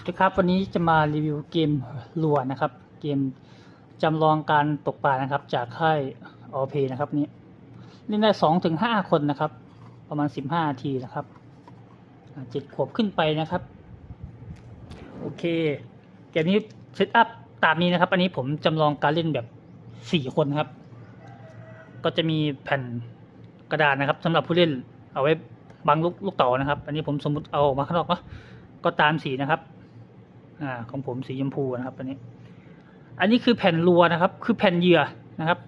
สวัสดีครับวันนี้จะมารีวิวเกมลัวนะครับ เกมจำลองการตกปลานะครับ จากค่ายออเพนะครับนี้เล่นได้สองถึงห้าคนนะครับ ประมาณสิบห้าทีนะครับเจ็ดขวบขึ้นไปนะครับ โอเค เกมนี้เซตอัพตามนี้นะครับ อันนี้ผมจำลองการเล่นแบบสี่คนครับ ก็จะมีแผ่นกระดานนะครับสำหรับผู้เล่นเอาไว้บังลูกลูกเต๋านะครับ อันนี้ผมสมมติเอาออกมาข้างนอกเนาะก็ตามสีนะครับ อ่าของผมสีชมพูนะครับอันนี้ อันนี้คือแผ่นรัวนะครับ คือแผ่นเหยื่อนะครับ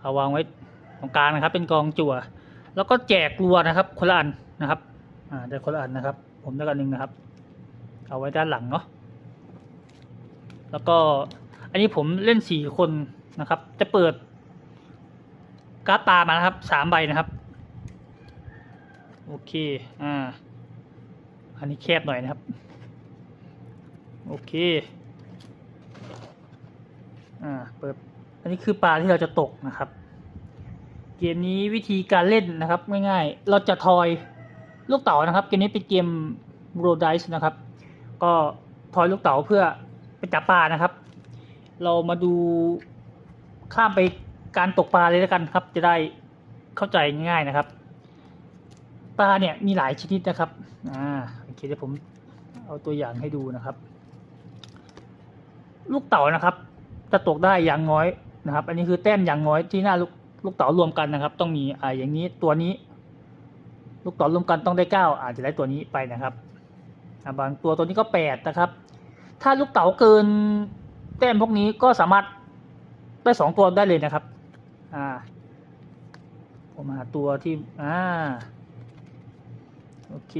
เอาวางไว้ตรงกลางนะครับ เป็นกองจั่ว แล้วก็แจกรัวนะครับ คนละอันนะครับ อ่าได้คนละอันนะครับ ผมได้กันหนึ่งนะครับ เอาไว้ด้านหลังเนาะแล้วก็อันนี้ผมเล่นสี่คนนะครับ จะเปิดการ์ดตามานะครับสามใบนะครับ โอเค อ่า อันนี้แคบหน่อยนะครับ โอเค อ่า เปิด อันนี้คือปลาที่เราจะตกนะครับ เกมนี้วิธีการเล่นนะครับ ง่ายๆ เราจะทอยลูกเต๋านะครับ เกมนี้เป็นเกมโรด i ส์นะครับ ก็ทอยลูกเต๋าเพื่อไปจับปลานะครับ เรามาดูข้ามไปการตกปลาเลยแล้วกันครับ จะได้เข้าใจง่ายๆนะครับ ปลาเนี่ยมีหลายชนิดนะครับ อ่า โอเคเดี๋ยวผมเอาตัวอย่างให้ดูนะครับ ลูกเต๋านะครับ จะตกได้อย่างน้อยนะครับ อันนี้คือแต้มอย่างน้อยที่หน้าลูกลูกเต๋ารวมกันนะครับ ต้องมีอ่าอย่างนี้ตัวนี้ ลูกเต๋ารวมกันต้องได้เก้าอาจจะได้ตัวนี้ไปนะครับอ่าบางตัวตัวนี้ก็แปดนะครับ ถ้าลูกเต๋าเกินแต้มพวกนี้ก็สามารถได้สองตัวได้เลยนะครับ อ่า ผมหาตัวที่ อ่า โอเค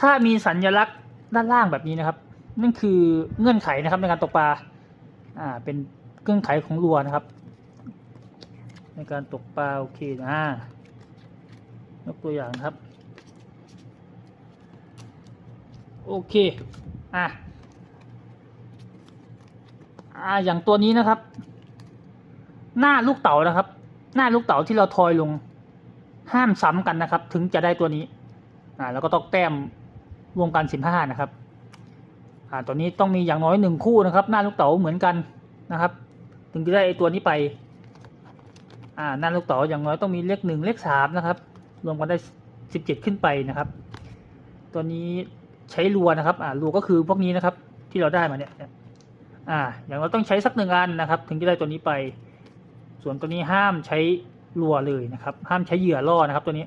ถ้ามีสัญลักษณ์ด้านล่างแบบนี้นะครับ นั่นคือเงื่อนไขนะครับในการตกปลา อ่าเป็นเงื่อนไขของรัวนะครับ ในการตกปลาโอเคนะยกตัวอย่างครับ โอเคอะอ่าอย่างตัวนี้นะครับ หน้าลูกเต๋านะครับ หน้าลูกเต๋าที่เราทอยลงห้ามซ้ำกันนะครับ ถึงจะได้ตัวนี้อ่าแล้วก็ต้องแต้มรวมกันสิบห้านะครับ อ่าตัวนี้ต้องมีอย่างน้อยหนึ่งคู่นะครับ หน้าลูกเต๋าเหมือนกันนะครับ ถึงจะได้ไอตัวนี้ไป อ่าหน้าลูกเต๋าอย่างน้อยต้องมีเลขหนึ่งเลขสามนะครับ รวมกันได้สิบเจ็ดขึ้นไปนะครับ ตัวนี้ใช้รัวนะครับ อ่ารัวก็คือพวกนี้นะครับ ที่เราได้มาเนี่ยอ่า อย่างเราต้องใช้สักหนึ่งอันนะครับ ถึงจะได้ตัวนี้ไป ส่วนตัวนี้ห้ามใช้รัวเลยนะครับ ห้ามใช้เหยื่อล่อนะครับ ตัวนี้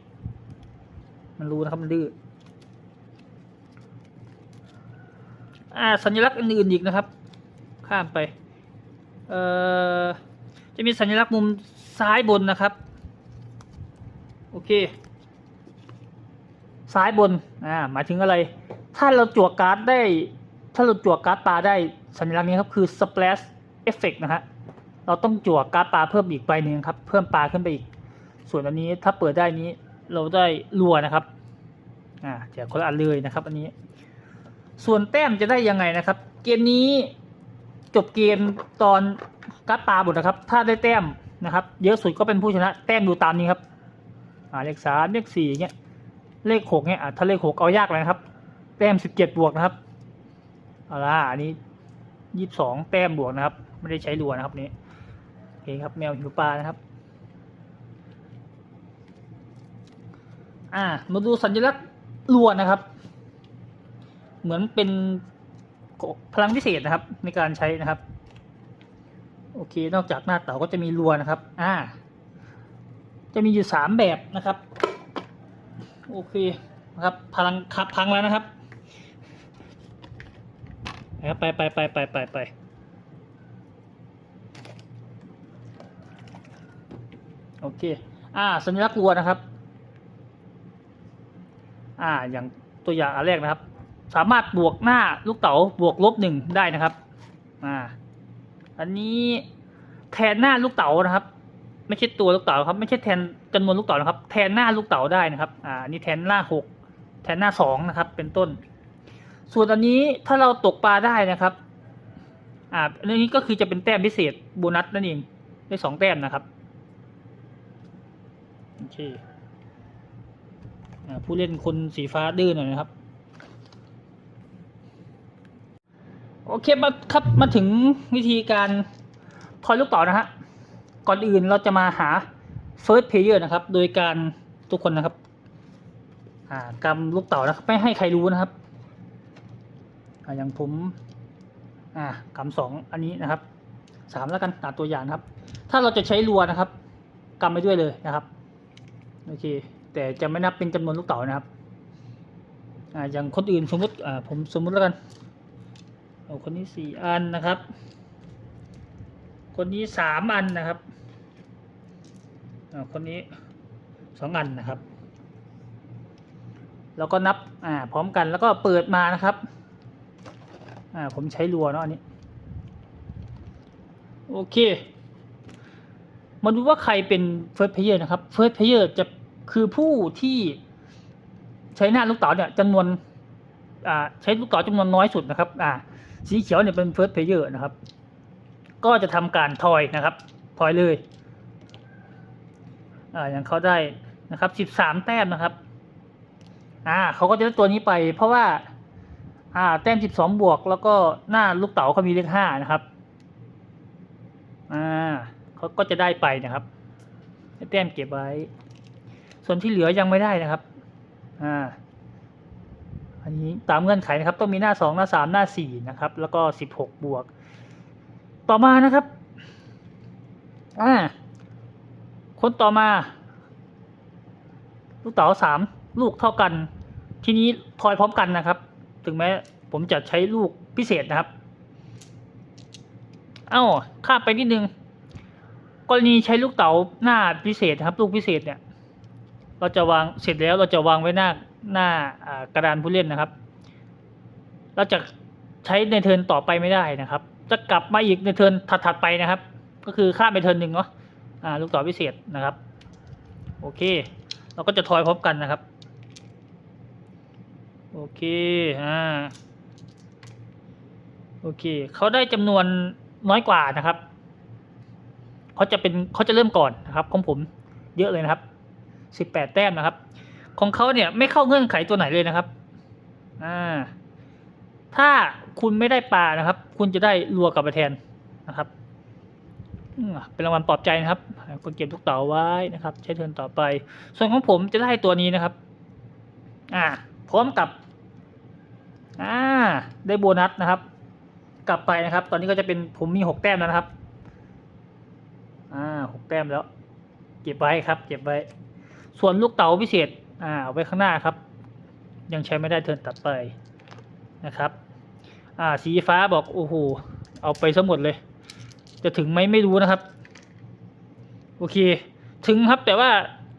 มันรู้นะครับมันดื้อ อ่าสัญลักษณ์อื่นๆอีกนะครับ ข้ามไปเอ่อจะมีสัญลักษณ์มุมซ้ายบนนะครับ โอเค ซ้ายบนอ่าหมายถึงอะไร ถ้าเราจั่วการ์ดได้ ถ้าเราจั่วการ์ดปลาได้สัญลักษณ์นี้ครับคือ splash effect นะฮะเราต้องจั่วการ์ดปลาเพิ่มอีกใบหนึ่งครับ เพิ่มปลาขึ้นไปอีก ส่วนอันนี้ถ้าเปิดได้นี้เราได้รัวนะครับอ่าแจกคนละอันเลยนะครับ อันนี้ ส่วนแต้มจะได้ยังไงนะครับ เกมนี้จบเกมตอนการ์ดปลาหมดนะครับ ถ้าได้แต้มนะครับ เยอะสุดก็เป็นผู้ชนะ แต้มดูตามนี้ครับเลขสามเลขสี่เงี้ยเลขหกเนี่ยถ้าเลขหกเอายากเลยนะครับ แต้มสิบเจ็ดบวกนะครับเอาละอันนี้ยี่สิบสองแต้มบวกนะครับ ไม่ได้ใช้รัวนะครับนี่โอเคครับแมวหิวปลานะครับ อ่ามาดูสัญลักษณ์รัวนะครับ เหมือนเป็นพลังพิเศษนะครับ ในการใช้นะครับ โอเค นอกจากหน้าเต่าก็จะมีรัวนะครับ อ่า จะมีอยู่สามแบบนะครับ โอเคนะครับ พลังขับพังแล้วนะครับนะครับไปไปไปไปไปไปโอเค อ่า สัญลักษณ์รัวนะครับ อ่า อย่างตัวอย่างอันแรกนะครับ สามารถบวกหน้าลูกเต๋าบวกลบหนึ่งได้นะครับอ่าอันนี้แทนหน้าลูกเต๋านะครับ ไม่ใช่ตัวลูกเต๋าครับ ไม่ใช่แทนจำนวนลูกเต๋านะครับ แทนหน้าลูกเต๋าได้นะครับ อ่าอันนี้แทนหน้าหกแทนหน้าสองนะครับ เป็นต้น ส่วนอันนี้ถ้าเราตกปลาได้นะครับ อ่าอันนี้ก็คือจะเป็นแต้มพิเศษโบนัสนั่นเองได้สองแต้มนะครับโอเคอ่าผู้เล่นคนสีฟ้าดื้อหน่อยนะครับ อเคมาครับมาถึงวิธีการทอยลูกต๋านะฮะก่อนอื่นเราจะมาหา first player นะครับ โดยการทุกคนนะครับอ่ากำลูกเต๋านะครับ ไม่ให้ใครรู้นะครับอ่าอย่างผมอ่ากำสองอันนี้นะครับสามแล้วกันตามตัวอย่างครับ ถ้าเราจะใช้รัวนะครับกำไปด้วยเลยนะครับโอเค แต่จะไม่นับเป็นจำนวนลูกเต๋านะครับอ่าอย่างคนอื่นสมมติอ่าผมสมมุติแล้วกัน เอาคนนี้สี่อันนะครับ คนนี้สามอันนะครับอ่าคนนี้สองอันนะครับ แล้วก็นับอ่าพร้อมกันแล้วก็เปิดมานะครับอ่าผมใช้รัวเนาะอันนี้ โอเค มาดูว่าใครเป็น first player นะครับ first player จะคือผู้ที่ใช้หน้าลูกเต๋าเนี่ยจำนวนอ่าใช้ลูกเต๋าจำนวนน้อยสุดนะครับอ่า สีเขียวเนี่ยเป็น first player นะครับ ก็จะทำการทอยนะครับทอยเลยอ่าอย่างเขาได้นะครับสิบสามแต้มนะครับอ่าเขาก็จะได้ตัวนี้ไป เพราะว่าอ่าแต้มสิบสองบวก แล้วก็หน้าลูกเต๋าเขามีเลขห้านะครับอ่าเขาก็จะได้ไปนะครับแต้มเก็บไว้ ส่วนที่เหลือยังไม่ได้นะครับอ่า อันนี้ตามเงื่อนไขนะครับต้องมีหน้าสองหน้าสามหน้าสี่นะครับ แล้วก็สิบหกบวก ต่อมานะครับอ่าคนต่อมา ลูกเต๋าสามลูกเท่ากัน ทีนี้ทอยพร้อมกันนะครับ ถึงแม้ผมจะใช้ลูกพิเศษนะครับ เอ้าข้าไปนิดนึง กรณีใช้ลูกเต๋าหน้าพิเศษนะครับ ลูกพิเศษเนี่ย เราจะวางเสร็จแล้วเราจะวางไว้หน้า หน้ากระดานผู้เล่นนะครับ เราจะใช้ในเทิร์นต่อไปไม่ได้นะครับ จะกลับมาอีกในเทิร์นถัดๆไปนะครับ ก็คือข้ามไปเทิร์นหนึ่งเนาะลูกต๋าพิเศษนะครับ โอเค เราก็จะทอยพร้อมกันนะครับ โอเคอ่าโอเคเขาได้จำนวนน้อยกว่านะครับเขาจะเป็นเขาจะเริ่มก่อนนะครับของผมเยอะเลยนะครับสิบแปดแต้มนะครับ ของเขาเนี่ยไม่เข้าเงื่อนไขตัวไหนเลยนะครับ อ่า ถ้าคุณไม่ได้ปลานะครับ คุณจะได้รัวกลับมาแทนนะครับเป็นรางวัลปลอบใจนะครับคนเก็บทุกเต่าไว้นะครับ ใช้เทิร์นต่อไป ส่วนของผมจะได้ตัวนี้นะครับ อ่า พร้อมกับ อ่า ได้โบนัสนะครับ กลับไปนะครับ ตอนนี้ก็จะเป็นผมมีหกแต้มแล้วนะครับ อ่าหกแต้มแล้ว เก็บไว้ครับ เก็บไว้ ส่วนลูกเต๋าพิเศษ อ่าเอาไว้ข้างหน้าครับ ยังใช้ไม่ได้เทินตัดไปนะครับ อ่าสีฟ้าบอกโอ้โหเอาไปซะหมดเลย จะถึงไหมไม่รู้นะครับ โอเค ถึงครับแต่ว่า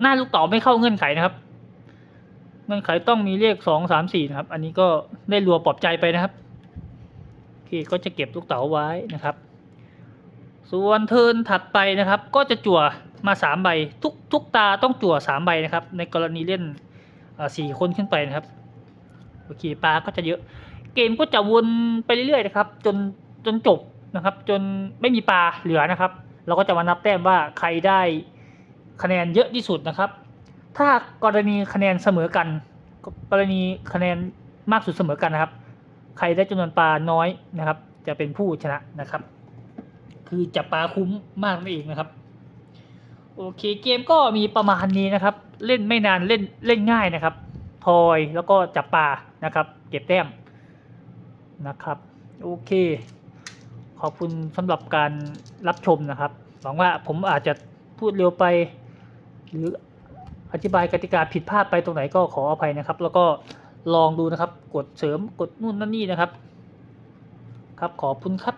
หน้าลูกเต๋าไม่เข้าเงื่อนไขนะครับ เงื่อนไขต้องมีเลขสองสามสี่นะครับ อันนี้ก็ได้รัวปลอบใจไปนะครับโอเคก็จะเก็บลูกเต๋าไว้นะครับ ส่วนเทินถัดไปนะครับ ก็จะจั่วมาสามใบทุกทุกตาต้องจั่วสามใบนะครับ ในกรณีเล่นสี่คนขึ้นไปนะครับโอเคปลาก็จะเยอะ เกมก็จะวนไปเรื่อยๆนะครับ จนจนจบนะครับ จนไม่มีปลาเหลือนะครับ เราก็จะมานับแต้มว่าใครได้คะแนนเยอะที่สุดนะครับ ถ้ากรณีคะแนนเสมอกัน กรณีคะแนนมากสุดเสมอกันนะครับ ใครได้จำนวนปลาน้อยนะครับ จะเป็นผู้ชนะนะครับ คือจับปลาคุ้มมากนั่นเองนะครับ โอเคเกมก็มีประมาณนี้นะครับ เล่นไม่นานเล่นเล่นง่ายนะครับทอยแล้วก็จับปลานะครับ เก็บแต้มนะครับ โอเค ขอบคุณสำหรับการรับชมนะครับหวังว่าผมอาจจะพูดเร็วไป หรืออธิบายกติกาผิดพลาดไปตรงไหนก็ขออภัยนะครับ แล้วก็ลองดูนะครับ กดเสริมกดนู่นนั่นนี่นะครับ ครับขอบคุณครับ